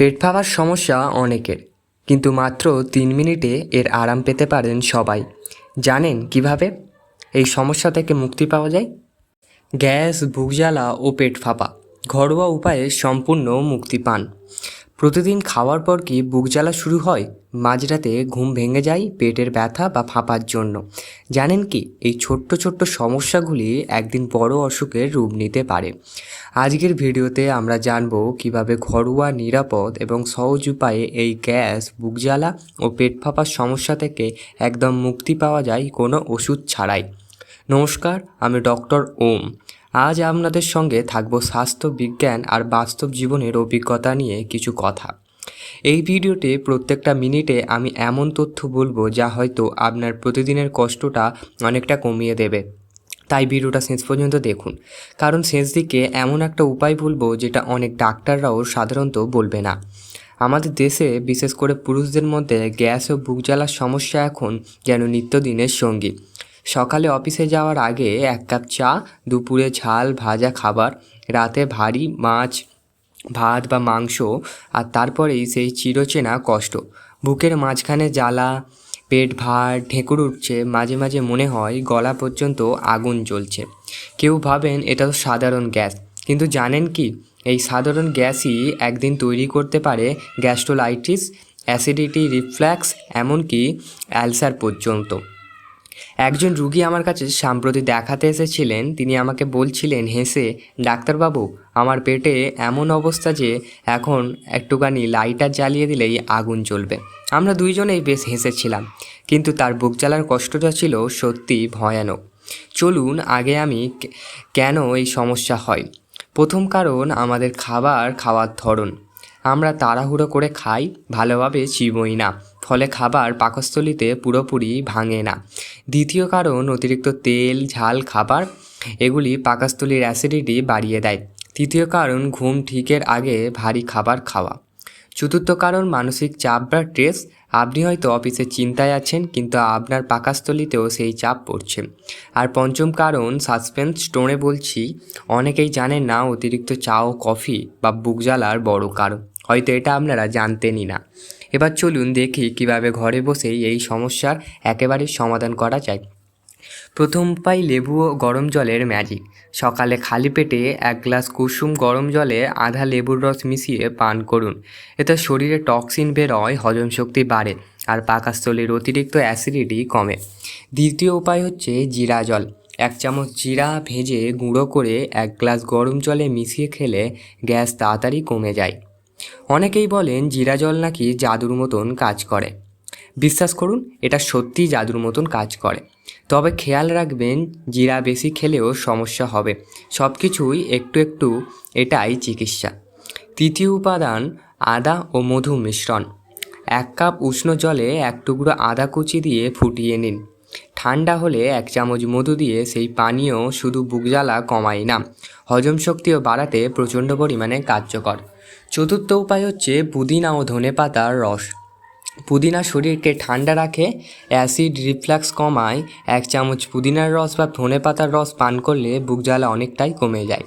পেট ফাঁপার সমস্যা অনেকের, কিন্তু মাত্র তিন মিনিটে এর আরাম পেতে পারেন সবাই। জানেন কীভাবে? এই সমস্যা থেকে মুক্তি পাওয়া যায়? গ্যাস, বুক জ্বালা ও পেট ফাঁপা, ঘরোয়া উপায়ে সম্পূর্ণ মুক্তি পান। প্রতিদিন খাওয়ার পর কি বুক জ্বালা শুরু হয়? মাঝরাতে ঘুম ভেঙে যায়, পেটের ব্যথা বা ফাঁপার জন্য। জানেন কি, এই ছোট্ট ছোট্ট সমস্যাগুলি একদিন বড় অসুখের রূপ নিতে পারে। আজকের ভিডিওতে আমরা জানব কীভাবে ঘরোয়া, নিরাপদ এবং সহজ উপায়ে এই গ্যাস, বুক জ্বালা ও পেট ফাঁপার সমস্যা থেকে একদম মুক্তি পাওয়া যায় কোনো ওষুধ ছাড়াই। নমস্কার, আমি ডক্টর ওম। আজ আপনাদের সঙ্গে থাকব স্বাস্থ্য বিজ্ঞান আর বাস্তব জীবনের অভিজ্ঞতা নিয়ে কিছু কথা। এই ভিডিওতে প্রত্যেকটা মিনিটে আমি এমন তথ্য বলব যা হয়তো আপনার প্রতিদিনের কষ্টটা অনেকটা কমিয়ে দেবে। তাই ভিডিওটা শেষ পর্যন্ত দেখুন। কারণ শেষ দিকে এমন একটা উপায় বলব যেটা অনেক ডাক্তাররাও সাধারণত বলবে না। আমাদের দেশে বিশেষ করে পুরুষদের মধ্যে গ্যাস ও বুক জ্বালার সমস্যা এখন যেন নিত্যদিনের সঙ্গী। সকালে অফিসে যাওয়ার আগে এক কাপ চা, দুপুরে ঝাল, ভাজা খাবার, রাতে ভারী মাছ, ভাত বা মাংস, আর তারপরেই সেই চিরচেনা কষ্ট। বুকের মাঝখানে জ্বালা, পেট ভার ঢেঁকুর উঠছে, মাঝে মাঝে মনে হয় গলা পর্যন্ত আগুন জ্বলছে। কেউ ভাবেন এটা তো সাধারণ গ্যাস, কিন্তু জানেন কি? এই সাধারণ গ্যাসই একদিন তৈরি করতে পারে গ্যাস্ট্রোলাইটিস, অ্যাসিডিটি রিফ্ল্যাক্স এমনকি অ্যালসার পর্যন্ত। একজন রুগী আমার কাছে সাম্প্রতি দেখাতে এসেছিলেন। তিনি আমাকে বলছিলেন হেসে ডাক্তারবাবু, আমার পেটে এমন অবস্থা যে এখন একটুখানি লাইটার জ্বালিয়ে দিলেই আগুন জ্বলবে। আমরা দুইজনেই বেশ হেসেছিলাম, কিন্তু তার বুক জ্বালার কষ্টটা ছিল সত্যি ভয়ানক। চলুন, আগে আমি কেন এই সমস্যা হয়? প্রথম কারণ, আমাদের খাবার খাওয়ার ধরন। আমরা তাড়াহুড়ো করে খাই, ভালোভাবে চিবই না। ফলে খাবার পাকস্থলিতে পুরোপুরি ভাঙে না। দ্বিতীয় কারণ, অতিরিক্ত তেল, ঝাল, খাবার, এগুলি পাকস্থলীর অ্যাসিডিটি বাড়িয়ে দেয়। তৃতীয় কারণ, ঘুম ঠিকের আগে ভারী খাবার খাওয়া। চতুর্থ কারণ, মানসিক চাপ বা স্ট্রেস। আপনি হয়তো অফিসে চিন্তায় আছেন, কিন্তু আপনার পাকাস্থলিতেও সেই চাপ পড়ছে। আর পঞ্চম কারণ, সাসপেন্স, স্টোনে বলছি, অনেকেই জানেন না অতিরিক্ত চা ও কফি বা বুক জ্বালার বড় কারণ। হয়তো এটা আপনারা জানতেনই না। এবার চলুন দেখি কীভাবে ঘরে বসেই এই সমস্যার একেবারে সমাধান করা যায়। প্রথম পাই লেবু ও গরম জলের ম্যাজিক। সকালে খালি পেটে এক গ্লাস কুসুম গরম জলে আধা লেবুর রস মিশিয়ে পান করুন। এতে শরীরে টক্সিন বেরোয়, হজম শক্তি বাড়ে আর পাকাস্থলীর অতিরিক্ত অ্যাসিডিটি কমে। দ্বিতীয় উপায় হচ্ছে জিরা জল। এক চামচ জিরা ভেজে গুঁড়ো করে এক গ্লাস গরম জলে মিশিয়ে খেলে গ্যাস তাড়াতাড়ি কমে যায়। অনেকেই বলেন জিরা জল নাকি জাদুর মতন কাজ করে। বিশ্বাস করুন, এটা সত্যিই জাদুর মতন কাজ করে। তবে খেয়াল রাখবেন, জিরা বেশি খেলেও সমস্যা হবে। সব কিছুই একটু একটু এটাই চিকিৎসা। তৃতীয় উপাদান আদা ও মধু মিশ্রণ। এক কাপ উষ্ণ জলে এক টুকরো আদা কুচি দিয়ে ফুটিয়ে নিন। ঠান্ডা হলে এক চামচ মধু দিয়ে সেই পানীয় শুধু বুক জ্বালা কমায় না। হজম শক্তিও বাড়াতে প্রচণ্ড পরিমাণে কার্যকর। চতুর্থ উপায় হচ্ছে পুদিনা ও ধনে পাতার রস। পুদিনা শরীরকে ঠান্ডা রাখে, অ্যাসিড রিফ্লাক্স কমায়, এক চামচ পুদিনার রস বা ধনে পাতার রস পান করলে বুক জ্বালা অনেকটাই কমে যায়।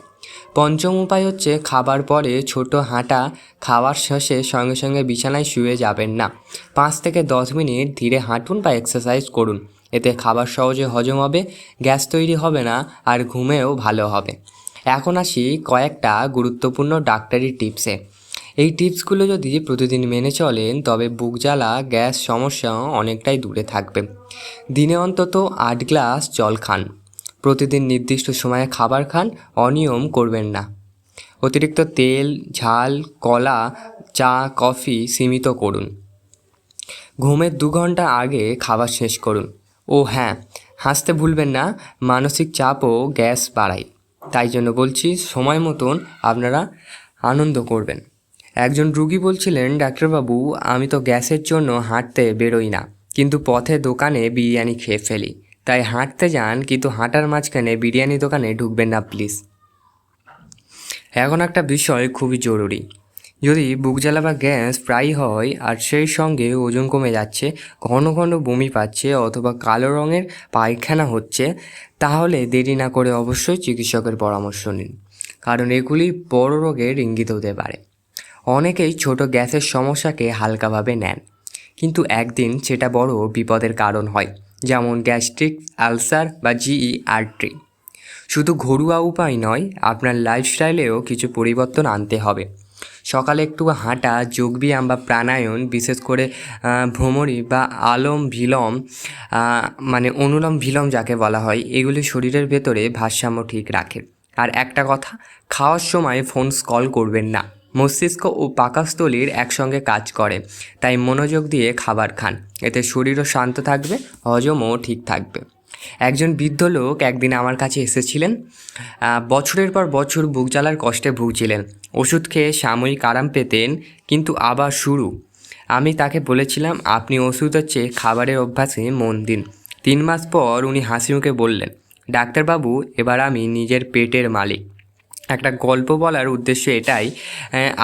পঞ্চম উপায় হচ্ছে খাবার পরে ছোট হাঁটা, খাওয়ার শেষে সঙ্গে সঙ্গে বিছানায় শুয়ে যাবেন না। পাঁচ থেকে দশ মিনিট ধীরে হাঁটুন বা এক্সারসাইজ করুন। এতে খাবার সহজে হজম হবে, গ্যাস তৈরি হবে না, আর ঘুমেও ভালো হবে। এখন আসি কয়েকটা গুরুত্বপূর্ণ ডাক্তারি টিপসে। এই টিপসগুলো যদি প্রতিদিন মেনে চলেন, তবে বুক জ্বালা, গ্যাস সমস্যা অনেকটাই দূরে থাকবে। দিনে অন্তত আট গ্লাস জল খান। প্রতিদিন নির্দিষ্ট সময়ে খাবার খান, অনিয়ম করবেন না। অতিরিক্ত তেল, ঝাল, কলা, চা, কফি সীমিত করুন। ঘুমের দু ঘণ্টা আগে খাবার শেষ করুন। ও হ্যাঁ হাসতে ভুলবেন না, মানসিক চাপও গ্যাস বাড়ায় তাই জন্য বলছি, সময় মতন আপনারা আনন্দ করবেন। একজন রুগী বলছিলেন, ডাক্তারবাবু, আমি তো গ্যাসের জন্য হাঁটতে বেরোই না, কিন্তু পথে দোকানে বিরিয়ানি খেয়ে ফেলি। তাই হাঁটতে যান, কিন্তু হাঁটার মাঝখানে বিরিয়ানি দোকানে ঢুকবেন না, প্লিজ। এখন একটা বিষয় খুবই জরুরি। যদি বুক জ্বালা বা গ্যাস প্রায় হয় আর সেই সঙ্গে ওজন কমে যাচ্ছে, ঘন ঘন বমি পাচ্ছে অথবা কালো রঙের পায়খানা হচ্ছে, তাহলে দেরি না করে অবশ্যই চিকিৎসকের পরামর্শ নিন। কারণ এগুলি বড় রোগের ইঙ্গিত হতে পারে। অনেকেই ছোট গ্যাসের সমস্যাকে হালকাভাবে নেন। কিন্তু একদিন সেটা বড় বিপদের কারণ হয়, যেমন গ্যাস্ট্রিক, আলসার বা জিই আর্ট্রি শুধু ঘরোয়া উপায় নয়, আপনার লাইফস্টাইলেও কিছু পরিবর্তন আনতে হবে। সকালে একটু হাঁটা, যোগব্যায়াম বা প্রাণায়াম, বিশেষ করে ভ্রমরি বা আলম ভিলম মানে অনুলম ভিলম যাকে বলা হয়, এগুলি শরীরের ভেতরে ভারসাম্য ঠিক রাখে। আর একটা কথা, খাওয়ার সময় ফোন স্কল করবেন না। মস্তিষ্ক ও পাকস্থলীর একসঙ্গে কাজ করে, তাই মনোযোগ দিয়ে খাবার খান। এতে শরীরও শান্ত থাকবে, হজমও ঠিক থাকবে। একজন বৃদ্ধ লোক একদিন আমার কাছে এসেছিলেন বছরের পর বছর বুক জ্বালার কষ্টে ভুগছিলেন। ওষুধ খেয়ে সাময়িক আরাম পেতেন, কিন্তু আবার শুরু। আমি তাকে বলেছিলাম, আপনি ওষুধ হচ্ছে খাবারের অভ্যাসে মন দিন। তিন মাস পর উনি হাসিমুখে বললেন, ডাক্তারবাবু, এবার আমি নিজের পেটের মালিক। একটা গল্প বলার উদ্দেশ্য এটাই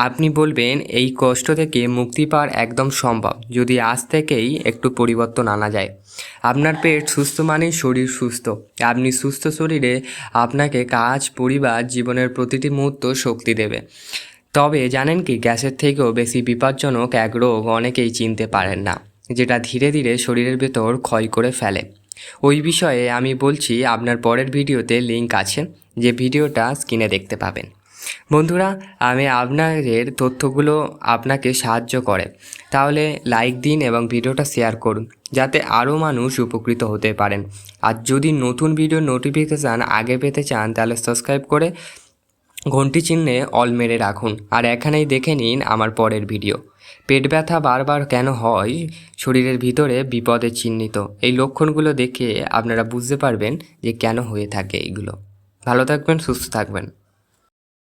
আপনি বলবেন এই কষ্ট থেকে মুক্তি পাওয়ার একদম সম্ভব, যদি আজ থেকেই একটু পরিবর্তন আনা যায়। আপনার পেট সুস্থ মানেই শরীর সুস্থ। আপনি সুস্থ শরীরে আপনাকে কাজ, পরিবার, জীবনের প্রতিটি মুহূর্ত শক্তি দেবে। তবে জানেন কি, গ্যাসের থেকেও বেশি বিপজ্জনক এক রোগ অনেকেই চিনতে পারেন না, যেটা ধীরে ধীরে শরীরের ভেতর ক্ষয় করে ফেলে। ওই বিষয়ে আমি বলছি, আপনার পরের ভিডিওতে লিংক আছে, যে ভিডিওটা স্ক্রিনে দেখতে পাবেন। বন্ধুরা, আমি আপনাদের তথ্যগুলো আপনাকে সাহায্য করে। তাহলে লাইক দিন এবং ভিডিওটা শেয়ার করুন, যাতে আরও মানুষ উপকৃত হতে পারেন। আর যদি নতুন ভিডিও নোটিফিকেশান আগে পেতে চান, তাহলে সাবস্ক্রাইব করে ঘন্টি চিহ্নে অল মেরে রাখুন। আর এখানেই দেখে নিন আমার পরের ভিডিও পেট ব্যথা বারবার কেন হয়? শরীরের ভিতরে বিপদে চিহ্নিত। এই লক্ষণগুলো দেখে আপনারা বুঝতে পারবেন যে কেন হয়ে থাকে এইগুলো ভালো থাকবেন, সুস্থ থাকবেন।